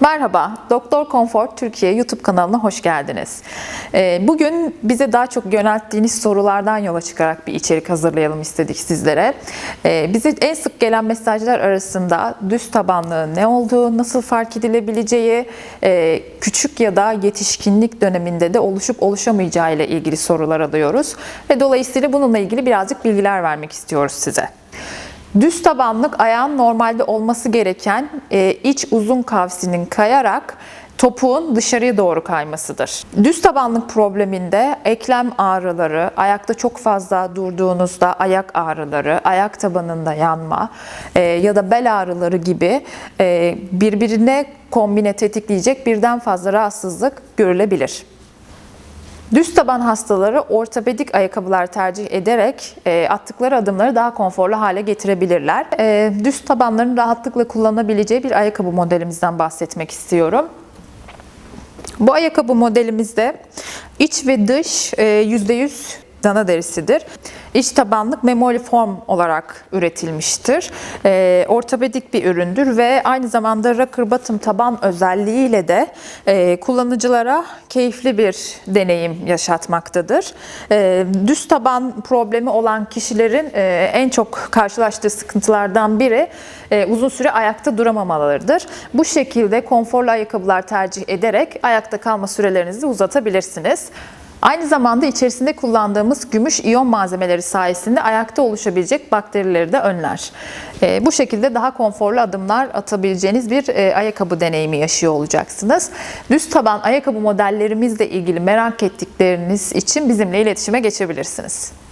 Merhaba, Doktor Comfort Türkiye YouTube kanalına hoş geldiniz. Ee, Bugün bize daha çok yönelttiğiniz sorulardan yola çıkarak bir içerik hazırlayalım istedik sizlere. Ee, Bize en sık gelen mesajlar arasında düz tabanlığın ne olduğu, nasıl fark edilebileceği, e, küçük ya da yetişkinlik döneminde de oluşup oluşamayacağı ile ilgili sorular alıyoruz. Ve dolayısıyla bununla ilgili birazcık bilgiler vermek istiyoruz size. Düz tabanlık ayağın normalde olması gereken e, iç uzun kavsinin kayarak topuğun dışarıya doğru kaymasıdır. Düz tabanlık probleminde eklem ağrıları, ayakta çok fazla durduğunuzda ayak ağrıları, ayak tabanında yanma e, ya da bel ağrıları gibi e, birbirine kombine tetikleyecek birden fazla rahatsızlık görülebilir. Düz taban hastaları ortopedik ayakkabılar tercih ederek e, attıkları adımları daha konforlu hale getirebilirler. E, düz tabanların rahatlıkla kullanabileceği bir ayakkabı modelimizden bahsetmek istiyorum. Bu ayakkabı modelimizde iç ve dış e, %100 dana derisidir. İç tabanlık memoli form olarak üretilmiştir. E, ortopedik bir üründür ve aynı zamanda rocker bottom taban özelliğiyle de e, kullanıcılara keyifli bir deneyim yaşatmaktadır. E, düz taban problemi olan kişilerin e, en çok karşılaştığı sıkıntılardan biri e, uzun süre ayakta duramamalarıdır. Bu şekilde konforlu ayakkabılar tercih ederek ayakta kalma sürelerinizi uzatabilirsiniz. Aynı zamanda içerisinde kullandığımız gümüş iyon malzemeleri sayesinde ayakta oluşabilecek bakterileri de önler. E, bu şekilde daha konforlu adımlar atabileceğiniz bir e, ayakkabı deneyimi yaşıyor olacaksınız. Düz taban ayakkabı modellerimizle ilgili merak ettikleriniz için bizimle iletişime geçebilirsiniz.